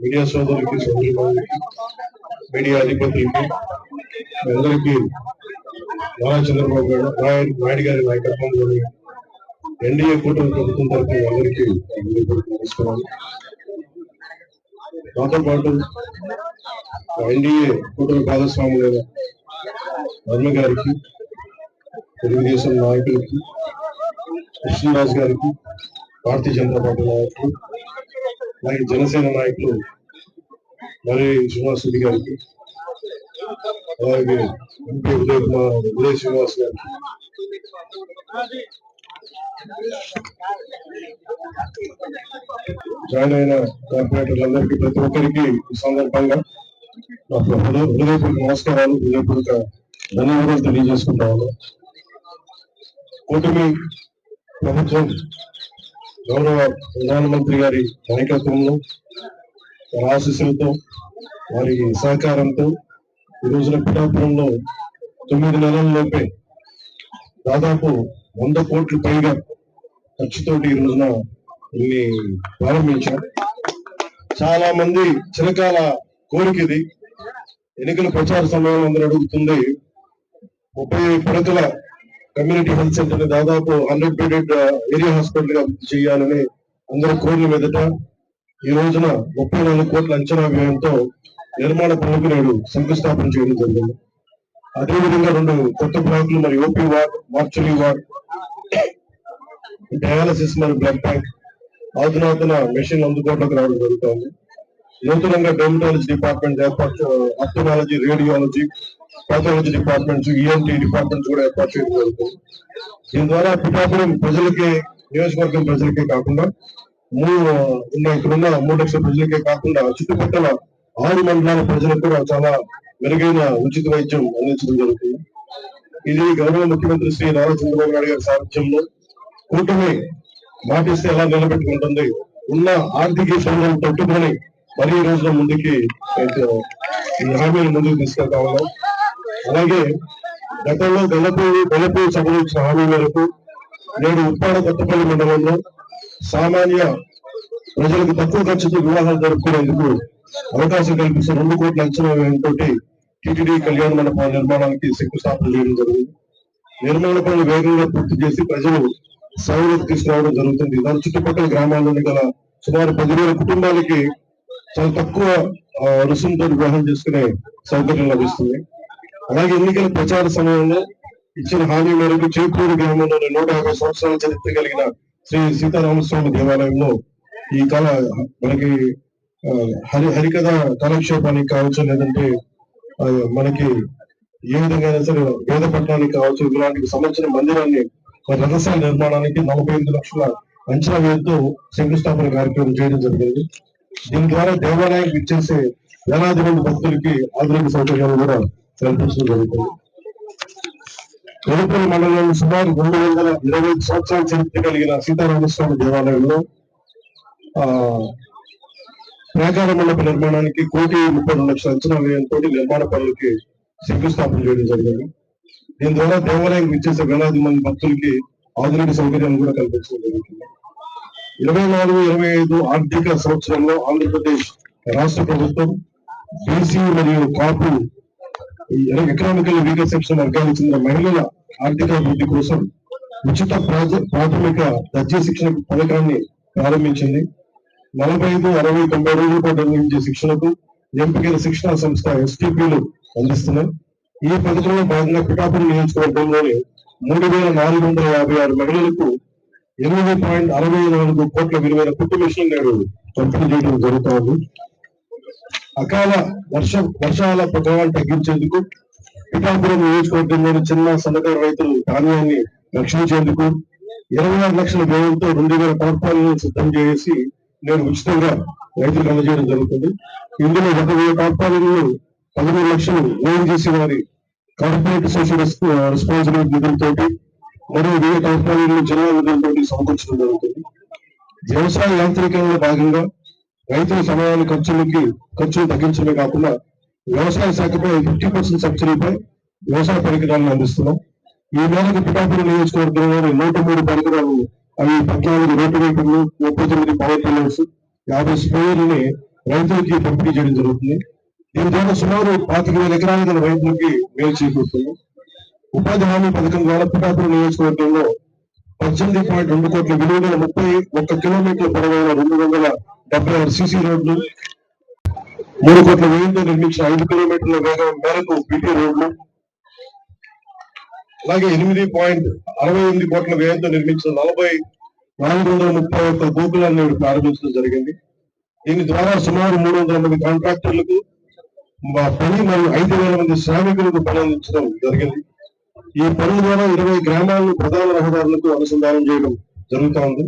Media సోదరులకి సోదరులకి media అధిపతులకి అందరికీ నారా చంద్రబాబు గారు నాయుడు నాయుడు గారి నాయకత్వంలోని ఎన్డీఏ కూటమి ప్రభుత్వం తరఫున అందరికీ నమస్కారం పాటు ఎన్డీఏ కూటమి భాగస్వాములైన వర్మ గారికి తెలుగుదేశం నాయకులకి కృష్ణరాజు గారికి భారతీయ జనతా పార్టీ నాయకులు అలాగే జనసేన నాయకులు మరి శ్రీనివాస్ రెడ్డి గారికి అలాగే ఎంపీ ఉదయ్ కుమార్ ఉదయ్ శ్రీనివాస్ గారికి. జాయిన్ అయిన కార్పొరేటర్లందరికీ ప్రతి ఒక్కరికి ఈ సందర్భంగా నా హృదయపూర్వక నమస్కారాలు హృదయపూర్వక ధన్యవాదాలు తెలియజేసుకుంటా ఉన్నాను. కూటమి ప్రభుత్వం గౌరవ ప్రధానమంత్రి గారి నాయకత్వంలో వారి ఆశీస్సులతో వారి సహకారంతో ఈ రోజున పిఠాపురంలో తొమ్మిది నెలల లోపే దాదాపు వంద కోట్ల పైగా ఖర్చుతోటి ఈ రోజున దీన్ని ప్రారంభించాం చాలా మంది చిరకాల కోరిక ఇది. ఎన్నికల ప్రచార సమయంలో అందరూ అడుగుతుంది ముప్పై పడకల కమ్యూనిటీ హెల్త్ సెంటర్ దాదాపు హండ్రెడ్ బెడెడ్ ఏరియా హాస్పిటల్గా చేయాలని అందరూ కోరిన మీదట ఈ రోజున ముప్పై నాలుగు కోట్ల అంచనా వ్యయంతో నిర్మాణ పనులకు నేడు శంకుస్థాపన చేయడం జరిగింది. అదేవిధంగా రెండు కొత్త బ్లాక్లు మరి OP ward mortuary ward dialysis మరియు బ్లడ్ బ్యాంక్ ఆధునాతన మెషిన్ అందుబాటులోకి రావడం జరుగుతోంది. నూతనంగా డెర్మటాలజీ డిపార్ట్మెంట్ ఏర్పాటు ophthalmology radiology pathology departments ENT departments కూడా ఏర్పాటు చేయడం జరుగుతుంది. దీని ద్వారా పిఠాపురం ప్రజలకే నియోజకవర్గం ప్రజలకే కాకుండా మూడు ఉన్న ఇక్కడున్న మూడు లక్షల ప్రజలకే కాకుండా చుట్టుపక్కల ఆరు మండలాల ప్రజలకు కూడా చాలా మెరుగైన ఉచిత వైద్యం అందించడం జరుగుతుంది. ఇది గౌరవ ముఖ్యమంత్రి శ్రీ నారా చంద్రబాబు నాయుడు గారి సారథ్యంలో కూటమి మాటిస్తే ఎలా నిలబెట్టుకుంటుంది ఉన్న ఆర్థిక ఇబ్బందులను తట్టుకొని మరి రోజుల ముందుకి ఈ హామీని ముందుకు తీసుకెళ్తా అలాగే గతంలో గల్లపూడి గల్లపూడి సభలో ఇచ్చిన హామీ మేరకు నేడు ఉప్పాడ కొత్తపల్లి మండలంలో సామాన్య ప్రజలకు తక్కువ ఖర్చుతో వివాహాలు జరుపుకునేందుకు అవకాశం కల్పిస్తూ రెండు కోట్ల అంచనా వ్యయంతో టిటిడి కళ్యాణ మండపాల నిర్మాణానికి శంకుస్థాపన చేయడం జరిగింది. నిర్మాణ పనులు వేగంగా పూర్తి చేసి ప్రజలు సౌలభ్యం తీసుకురావడం జరుగుతుంది. దాని చుట్టుపక్కల గ్రామాల్లోని గల సుమారు పదివేల కుటుంబాలకి చాలా తక్కువ ఆ, రుసుముతో వివాహం చేసుకునే సౌకర్యం లభిస్తుంది. అలాగే ఎన్నికల ప్రచార సమయంలో ఇచ్చిన హామీ మేరకు చేపూరు గ్రామంలోని నూట యాభై సంవత్సరాల చరిత్ర కలిగిన శ్రీ సీతారామస్వామి దేవాలయంలో ఈ కళ మనకి ఆ, హరి హరికథ కాలక్షేపానికి కావచ్చు లేదంటే మనకి ఏ విధంగా అయినా సరే వేద పట్టణానికి కావచ్చు ఇలాంటి సంవత్సరం మందిరాన్ని మరి రథశాల నిర్మాణానికి నలభై ఐదు లక్షల అంచనా వ్యయంతో శంకుస్థాపన కార్యక్రమం చేయడం జరిగింది. దీని ద్వారా దేవాలయానికి ఇచ్చేసే వేలాది మంది భక్తులకి ఆధునిక సౌకర్యాలు కూడా కల్పించడం జరుగుతుంది. తదుపరి మండలంలో సుమారు రెండు వందల ఇరవై ఐదు సంవత్సరాల చరిత్ర కలిగిన సీతారామస్వామి దేవాలయంలో ఆ ప్రాకార మండప నిర్మాణానికి కోటి ముప్పై రెండు లక్షల అంచనా వ్యయంతో నిర్మాణ పనులకి శంకుస్థాపన చేయడం జరిగింది. దీని ద్వారా దేవాలయం ఇచ్చేసే వేలాది మంది భక్తులకి ఆధునిక సౌకర్యాలు కూడా కల్పించడం జరుగుతుంది. ఇరవై నాలుగు ఇరవై ఐదు ఆర్థిక సంవత్సరంలో ఆంధ్రప్రదేశ్ రాష్ట్ర ప్రభుత్వం బీసీ మరియు కాపు ఎకనామికల్ వీకర్ సెక్షన్ వర్గాలకు చెందిన మహిళల ఆర్థిక అభివృద్ధి కోసం ఉచిత ప్రాథమిక దర్జీ శిక్షణ పథకాన్ని ప్రారంభించింది. నలభై ఐదు అరవై తొంభై రోజుల పాటు నిర్వహించే శిక్షణకు ఎంపికైన శిక్షణా సంస్థ ఎస్టీపీలు అందిస్తున్నాయి. ఈ పథకంలో భాగంగా పిఠాపురం నియోజకవర్గంలోని మూడు వేల నాలుగు వందల యాభై ఆరు మహిళలకు ఎనిమిది పాయింట్ అరవై నాలుగు కోట్ల విలువైన కుట్టు మిషన్ నేడు పంపిణీ చేయడం జరుగుతోంది. అకాల వర్ష వర్షాల ప్రభావాలు తగ్గించేందుకు పిఠాపురం నియోజకవర్గంలోని చిన్న సన్నకారు రైతులు ధాన్యాన్ని రక్షించేందుకు ఇరవై ఆరు లక్షల వ్యయంతో రెండు వేల టార్పాలను సిద్ధం చేసి నేను ఉచితంగా రైతులకు అందజేయడం జరుగుతుంది. ఇందులో ఒక వేల టార్పాలను పదమూడు లక్షలు చేసి వారి కార్పొరేట్ సోషల్ రెస్పాన్సిబిలిటీ నిధులతోటి మరియు వివిధ టార్పాలను జిల్లా సమకూర్చడం జరుగుతుంది. వ్యవసాయ యాంత్రీకరణలో భాగంగా రైతుల సమయాన్ని ఖర్చులకి ఖర్చులు తగ్గించడమే కాకుండా వ్యవసాయ శాఖపై ఫిఫ్టీ పర్సెంట్ సబ్సిడీపై వ్యవసాయ పరికరాలను అందిస్తున్నాం. ఈ మేరకు పిఠాపురం నియోజకవర్గంలోని నూట మూడు పరికరాలు అవి పద్నాలుగు రోటివేటర్లు ముప్పై తొమ్మిది పవర్ టిల్లర్స్ యాభై స్ప్రేయర్ని రైతులకి పంపిణీ చేయడం జరుగుతుంది. దీని ద్వారా సుమారు పాతిక వేల ఎకరాల రైతులకి మేలు చేకూరుతుంది ఉపాధి హామీ పథకం ద్వారా పిఠాపురం నియోజకవర్గంలో పద్దెనిమిది పాయింట్ రెండు కోట్ల విలువ ముప్పై ఒక్క కిలోమీటర్ల పొడవైన రెండు వందల డెబ్బై ఆరు సీసీ రోడ్లు మూడు కోట్ల వ్యయంతో నిర్మించిన ఐదు కిలోమీటర్ల వేగం మేరకు బీటీ రోడ్లు అలాగే ఎనిమిది పాయింట్ అరవై ఎనిమిది కోట్ల వ్యయంతో నిర్మించిన నలభై నాలుగు వందల ముప్పై ఒక్క గోకులాన్ని నేడు ప్రారంభించడం జరిగింది. దీని ద్వారా సుమారు మూడు వందల మంది కాంట్రాక్టర్లకు పని మరియు ఐదు వేల మంది శ్రామికులకు పని అందించడం జరిగింది. ఈ పనుల ద్వారా ఇరవై గ్రామాలను ప్రధాన రహదారులకు అనుసంధానం చేయడం జరుగుతా ఉంది.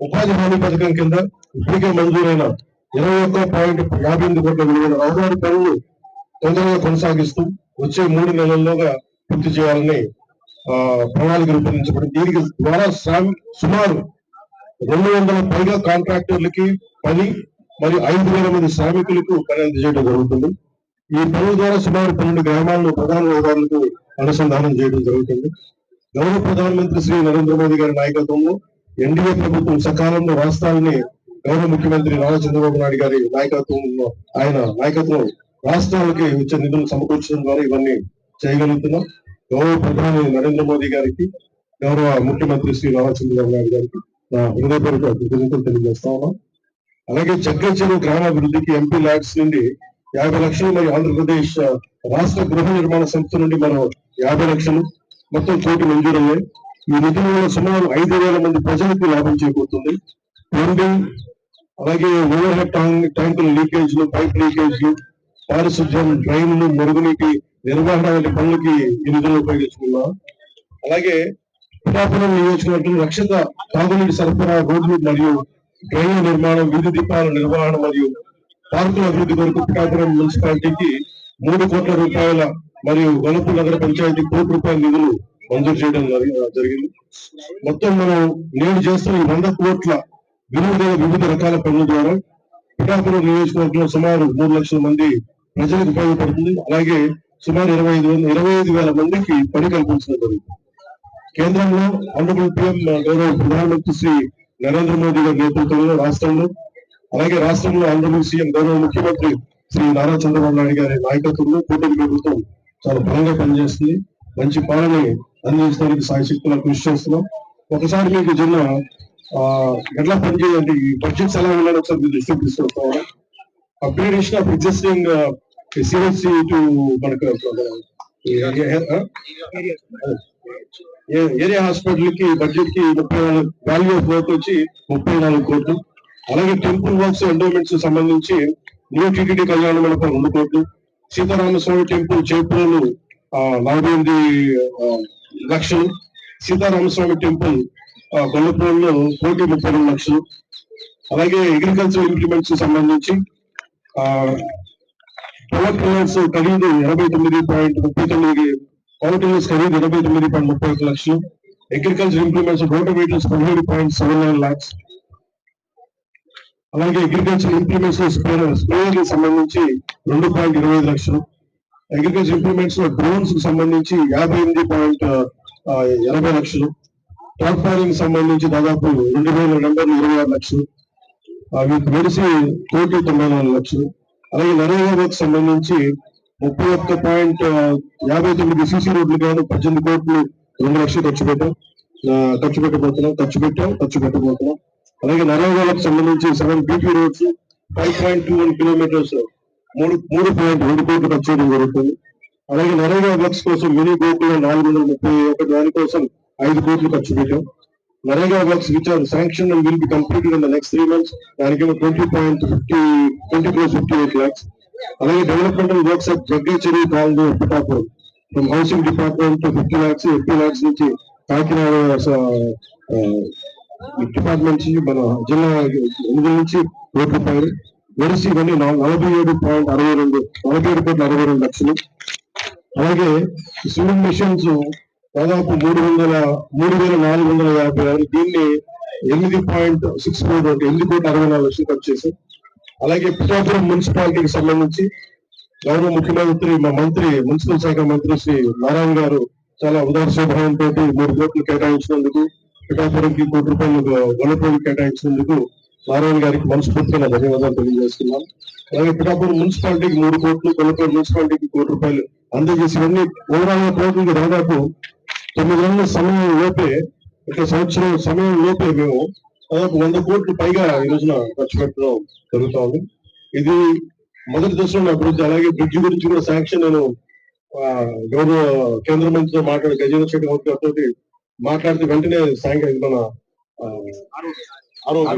ఉపాధి హామీ పథకం కింద ఇప్పటికే మంజూరైన ఇరవై ఒక్క పాయింట్ యాభై ఎనిమిది కోట్ల విలువైన రహదారి పనులు తొందరగా కొనసాగిస్తూ వచ్చే మూడు నెలల్లోగా పూర్తి చేయాలని ఆ, ప్రణాళిక రూపొందించబడింది దీనికి ద్వారా సుమారు రెండు వందల పైగా కాంట్రాక్టర్లకి పని మరియు ఐదు వేల మంది శ్రామికులకు పని అందజేయడం జరుగుతుంది. ఈ పనుల ద్వారా సుమారు పన్నెండు గ్రామాలను ప్రధాన రహదారులకు అనుసంధానం చేయడం జరుగుతుంది. గౌరవ ప్రధానమంత్రి శ్రీ నరేంద్ర మోదీ గారి నాయకత్వంలో ఎన్డీఏ ప్రభుత్వం సకాలంలో రాష్ట్రాలని గౌరవ ముఖ్యమంత్రి నారా చంద్రబాబు నాయుడు గారి నాయకత్వంలో ఆయన నాయకత్వం రాష్ట్రాలకి వచ్చే నిధులు సమకూర్చడం ద్వారా ఇవన్నీ చేయగలుగుతున్నాం. గౌరవ ప్రధాని నరేంద్ర మోదీ గారికి గౌరవ ముఖ్యమంత్రి శ్రీ నారా చంద్రబాబు నాయుడు గారికి నా హృదయపూర్వక కృతజ్ఞతలు తెలియజేస్తా ఉన్నాం. అలాగే జగ్గచెరు గ్రామాభివృద్ధికి ఎంపీ ల్యాడ్స్ నుండి యాభై లక్షలు మరి ఆంధ్రప్రదేశ్ రాష్ట్ర గృహ నిర్మాణ సంస్థ నుండి మరో యాభై లక్షలు మొత్తం కోటి మంజూరయ్యాయి. ఈ నిధుల వల్ల సుమారు ఐదు వేల మంది ప్రజలకు లాభం చేకూరుతుంది. ప్లంబింగ్ అలాగే ఓవర్ హెడ్ ట్యాంకుల లీకేజ్లు పైప్ లీకేజ్లు పారిశుద్ధ్యం డ్రైన్లు మురుగునీటి నిర్వహణ వంటి పనులకి ఈ నిధులు ఉపయోగించుకున్నాం. అలాగే పిఠాపురం నియోజకవర్గం రక్షిత తాగునీటి సరఫరా రోడ్లు మరియు డ్రైన్ల నిర్మాణం వీధి దీపాల నిర్వహణ మరియు పార్కుల అభివృద్ధి కొరకు పిఠాపురం మున్సిపాలిటీకి మూడు కోట్ల రూపాయల మరియు వనపు నగర పంచాయతీ కోటి రూపాయల నిధులు మంజూరు చేయడం జరిగింది. మొత్తం మనం నేడు చేస్తున్న ఈ వంద కోట్ల విలువ వివిధ రకాల పనుల ద్వారా పిఠాపురం నియోజకవర్గంలో సుమారు మూడు లక్షల మంది ప్రజలకు ఉపయోగపడుతుంది. అలాగే సుమారు ఇరవై ఐదు వందల ఇరవై ఐదు వేల మందికి పని కల్పించడం జరుగుతుంది. కేంద్రంలో ఆనరబుల్ పిఎం గౌరవ ప్రధానమంత్రి శ్రీ నరేంద్ర మోదీ గారి నేతృత్వంలో రాష్ట్రంలో అలాగే రాష్ట్రంలో ఆంధ్రప్రదేశ్ సీఎం గౌరవ ముఖ్యమంత్రి శ్రీ నారా చంద్రబాబు నాయుడు గారి నాయకత్వంలో కూటమి ప్రభుత్వం చాలా బలంగా పనిచేస్తుంది. మంచి పాలన అందించడానికి సాయశక్తులా కృషి చేస్తున్నాం. ఒకసారి మీకు చిన్న ఆ, ఎట్లా పనిచేయాలంటే ఈ బడ్జెట్స్ ఎలా ఉండాలి ఒకసారి మీరు దృష్టికి తీసుకొస్తాం upgradation of existing CSC to మనకు ఏరియా హాస్పిటల్కి బడ్జెట్కి ముప్పై నాలుగు వాల్యూ ఆఫ్ వర్క్ వచ్చి ముప్పై నాలుగు కోట్లు. అలాగే టెంపుల్ వర్క్స్ ఎండోమెంట్స్ సంబంధించి న్యూ టీటీడీ కళ్యాణ మండపం రెండు కోట్లు సీతారామస్వామి టెంపుల్ చేపూరులు నలభై ఎనిమిది లక్షలు సీతారామస్వామి టెంపుల్ గొల్లపూర్లో కోటి ముప్పై రెండు లక్షలు. అలాగే అగ్రికల్చర్ ఇంప్లిమెంట్స్ సంబంధించి పవర్ టిల్లర్స్ ఖరీదు ఎనభై తొమ్మిది పాయింట్ ముప్పై తొమ్మిది పవర్ టిల్లర్స్ ఖరీదు ఎనభై తొమ్మిది పాయింట్ ముప్పై ఒక లక్షలు. అగ్రికల్చర్ ఇంప్లిమెంట్స్ రోటోమీటర్స్ పదిహేడు పాయింట్ సెవెన్ నైన్ లాక్స్ అలాగే అగ్రికల్చర్ ఇంప్లిమెంట్స్ స్ప్రేయర్లకు సంబంధించి రెండు పాయింట్ ఇరవై ఐదు లక్షలు. అగ్రికల్చర్ ఇంప్లిమెంట్స్లో డ్రోన్స్కి సంబంధించి యాభై ఎనిమిది పాయింట్ ఎనభై లక్షలు. టాప్ ఫారింగ్ సంబంధించి దాదాపు రెండు వేల నెంబర్లు ఇరవై ఆరు లక్షలు. అవి కలిసి మెడిసి కోటి తొంభై నాలుగు లక్షలు. అలాగే నరేగా సంబంధించి ముప్పై ఒక్క పాయింట్ యాభై తొమ్మిది సీసీ రోడ్లు గాను పద్దెనిమిది కోట్లు రెండు లక్షలు ఖర్చు పెట్టాం. ఖర్చు పెట్టబోతున్నాం ఖర్చు పెట్టాం ఖర్చు పెట్టబోతున్నాం. అలాగే నరేగాలకు సంబంధించి seven BP roads five point two one kilometres మూడు మూడు పాయింట్ రెండు కోట్లు ఖర్చు చేయడం జరుగుతుంది. అలాగే నరేగా వర్క్స్ కోసం మినీ గోకుల నాలుగు వందల ముప్పై ఒకటి దానికోసం ఐదు కోట్లు ఖర్చు పెట్టాం. NREGA works which are sanction and will be completed in the next three months దానికేమో twenty point fifty twenty crores fifty eight lakhs అలాగే developmental works of Jagge Cheruvu colony Pithapuram. From housing department fifty lakhs eighty lakhs నుంచి Kakinada department నుంచి మన జిల్లా ఎనిమిది నుంచి కోటి రూపాయలు వెరసి ఇవన్నీ నలభై ఏడు పాయింట్ అరవై రెండు నలభై ఏడు కోట్ల అరవై రెండు లక్షలు. అలాగే స్విమ్మింగ్ మిషన్స్ దాదాపు మూడు వందల మూడు వేల నాలుగు వందల యాభై ఆరు. దీన్ని ఎనిమిది పాయింట్ సిక్స్ ఫోర్ ఎనిమిది కోట్ల అరవై నాలుగు లక్షలు ఖర్చు చేశాం. అలాగే పిఠాపురం మున్సిపాలిటీకి సంబంధించి గౌరవ ముఖ్యమంత్రి మా మంత్రి మున్సిపల్ శాఖ మంత్రి శ్రీ నారాయణ గారు చాలా ఉదార స్వభావంతో మూడు కోట్లు కేటాయించినందుకు పిఠాపురంకి కోటి రూపాయలు గొల్లపూడి కేటాయించినందుకు నారాయణ గారికి మనస్ఫూర్తిగా ధన్యవాదాలు తెలియజేస్తున్నాను అలాగే పిఠాపురం మున్సిపాలిటీకి మూడు కోట్లు కొలపూరు మున్సిపాలిటీకి కోటి రూపాయలు అందజేసి ఇవన్నీ ఓవరాల్ ప్రభుత్వం దాదాపు తొమ్మిది నెలల సమయం లోపే ఒక సంవత్సరం సమయం లోపే మేము దాదాపు వంద కోట్లు పైగా ఈ రోజున ఖర్చు పెట్టడం జరుగుతా ఉంది ఇది మొదటి దశలో అభివృద్ధి. అలాగే బ్రిడ్జ్ గురించి కూడా శాంక్షన్ నేను ఆ, గౌరవ కేంద్ర మంత్రితో మాట్లాడి గజేంద్ర శెట్టి గారితో మాట్లాడితే వెంటనే సాయంకాలం మన ఆ, ఆరోగ్య